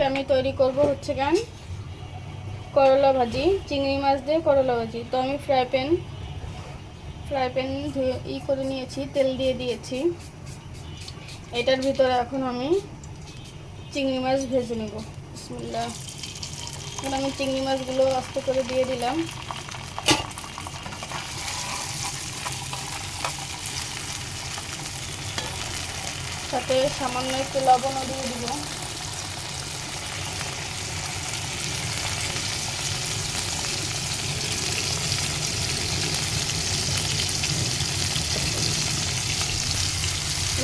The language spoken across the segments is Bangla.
আজকে আমি তৈরি করব হচ্ছে গান, করলা ভাজি, চিংড়ি মাছ দিয়ে করলা ভাজি। তো আমি ফ্রাই প্যান ফ্রাই প্যান ধুয়ে ই করে নিয়েছি, তেল দিয়ে দিয়েছি। এটার ভিতরে এখন আমি চিংড়ি মাছ ভেজে নেব। বিসমিল্লাহ। এখন আমি চিংড়ি মাছগুলো আস্তে করে দিয়ে দিলাম। সাথে সামান্য একটু লবণও দিয়ে দিব।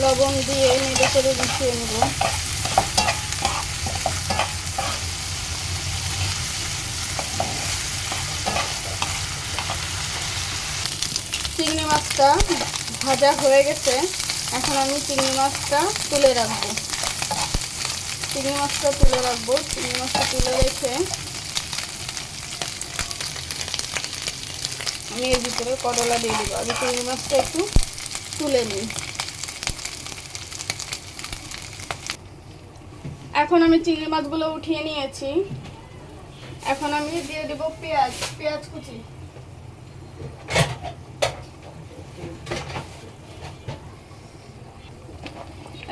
লবণ দিয়ে নেড়ে করে মিশিয়ে নেব। চিংড়ি মাছটা ভাজা হয়ে গেছে। এখন আমি চিংড়ি মাছটা তুলে রাখব। চিংড়ি মাছটা তুলে রাখব। চিংড়ি মাছটা তুলে রেখে আমি এর ভিতরে করলা দিয়ে দেবো। আমি চিংড়ি মাছটা একটু তুলে নিই। এখন আমি চিংড়ি মাছগুলো উঠিয়ে নিয়েছি। এখন আমি দিয়ে দেব পেঁয়াজ পেঁয়াজ কুচি।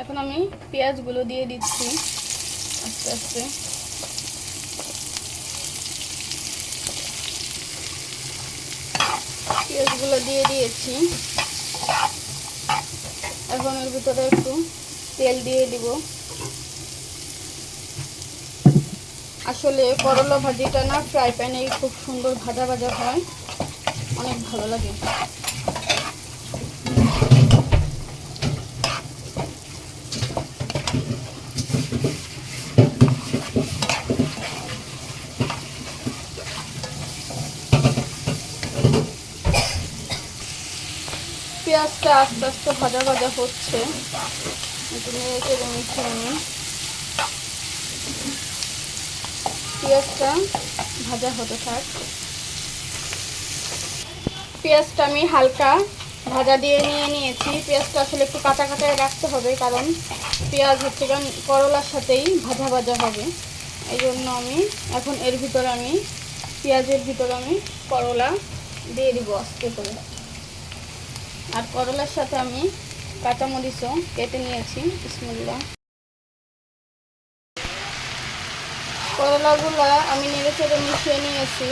এখন আমি পেঁয়াজগুলো দিয়ে দিচ্ছি আস্তে আস্তে। পেঁয়াজগুলো দিয়ে দিয়েছি। এখন এর ভিতরে একটু তেল দিয়ে দিব। আসলে করলা ভাজিটা না ফ্রাই প্যানে খুব সুন্দর ভাজা ভাজা হয়। অনেক ভালো লাগে। পেঁয়াজটা আস্তে আস্তে ভাজা ভাজা হচ্ছে। মিশিয়ে পেঁয়াজটা ভাজা হতে থাক। পেঁয়াজটা আমি হালকা ভাজা দিয়ে নিয়ে নিয়েছি। পেঁয়াজটা আসলে একটু কাঁচা কাঁচায় রাখতে হবে, কারণ পেঁয়াজ হচ্ছে কারণ করলার সাথেই ভাজা ভাজা হবে। এই জন্য আমি এখন এর ভিতরে আমি, পেঁয়াজের ভিতরে আমি করলা দিয়ে দিব আস্তে করে। আর করলার সাথে আমি কাঁচামরিচও কেটে নিয়েছি বিসমুল্লাহ করলাগুলো আমি নেড়ে চেড়ে মিশিয়ে নিয়েছি।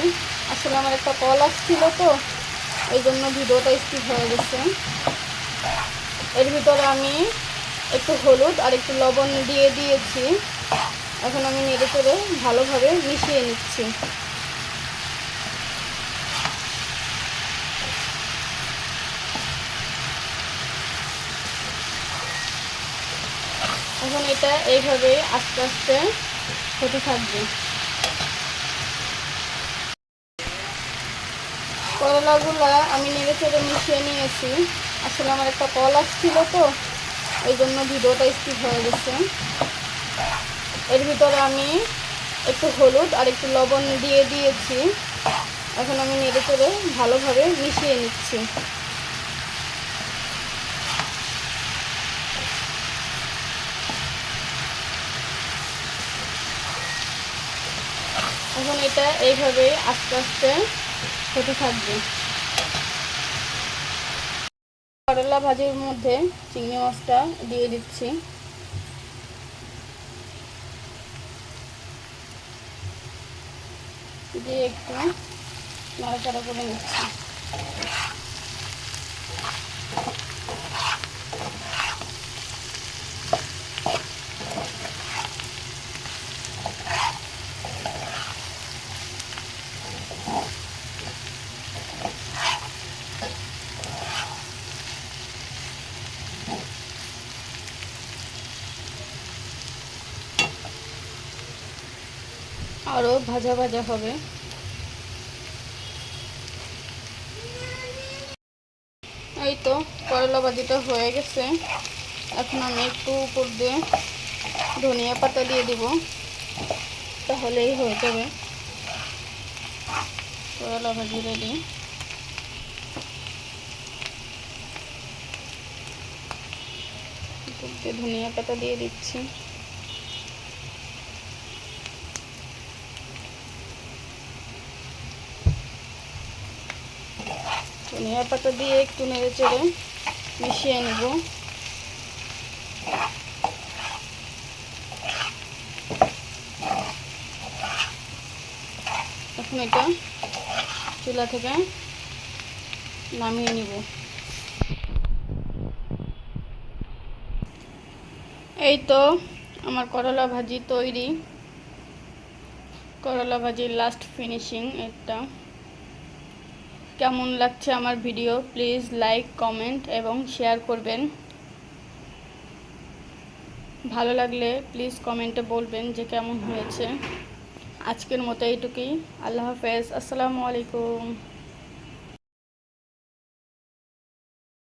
আসলে আমার একটা কল আসছিল তো, এই জন্য ভিডিওটা স্কিপ হয়ে গেছে। এর ভিতরে আমি একটু হলুদ আর একটু লবণ দিয়ে দিয়েছি। এখন আমি নেড়ে চেড়ে ভালোভাবে মিশিয়ে নিচ্ছি। এখন এটা এইভাবে আস্তে আস্তে হতে থাকবে করলাগুলো আমি নেড়ে চেড়ে মিশিয়ে নিয়েছি। আসলে আমার একটা কল আসছিল তো, এই জন্য ভিডিওটা স্কিপ হয়ে গেছে। এর ভিতরে আমি একটু হলুদ আর একটু লবণ দিয়ে দিয়েছি। এখন আমি নেড়ে চেড়ে ভালোভাবে মিশিয়ে নিচ্ছি। এখন এটা এইভাবে আস্তে আস্তে হতে থাকবে। করলা ভাজির মধ্যে চিংড়ি মাছটা দিয়ে দিচ্ছি। দিয়ে একটু নাড়াচাড়া করে নিচ্ছি। আরও ভাজা ভাজা হবে। এই তো করলা ভাজিটা হয়ে গেছে। এখন আমি একটু উপর দিয়ে ধনিয়া পাতা দিয়ে দিব, তাহলেই হয়ে যাবে। করলা ভাজি রেডি যে ধনিয়া পাতা দিয়ে দিচ্ছি। ধনিয়া পাতা দিয়ে একটু নেড়ে চেড়ে মিশিয়ে নেব। এখন এটা চুলা থেকে নামিয়ে নিব। এই তো আমার করলা ভাজি তৈরি। করলা ভাজির লাস্ট ফিনিশিং এটা কেমন লাগছে আমার ভিডিও প্লিজ লাইক কমেন্ট এবং শেয়ার করবেন। ভালো লাগলে প্লিজ কমেন্টে বলবেন যে কেমন হয়েছে। আজকের মতো এইটুকুই। আল্লাহ হাফেজ। আসসালামু আলাইকুম।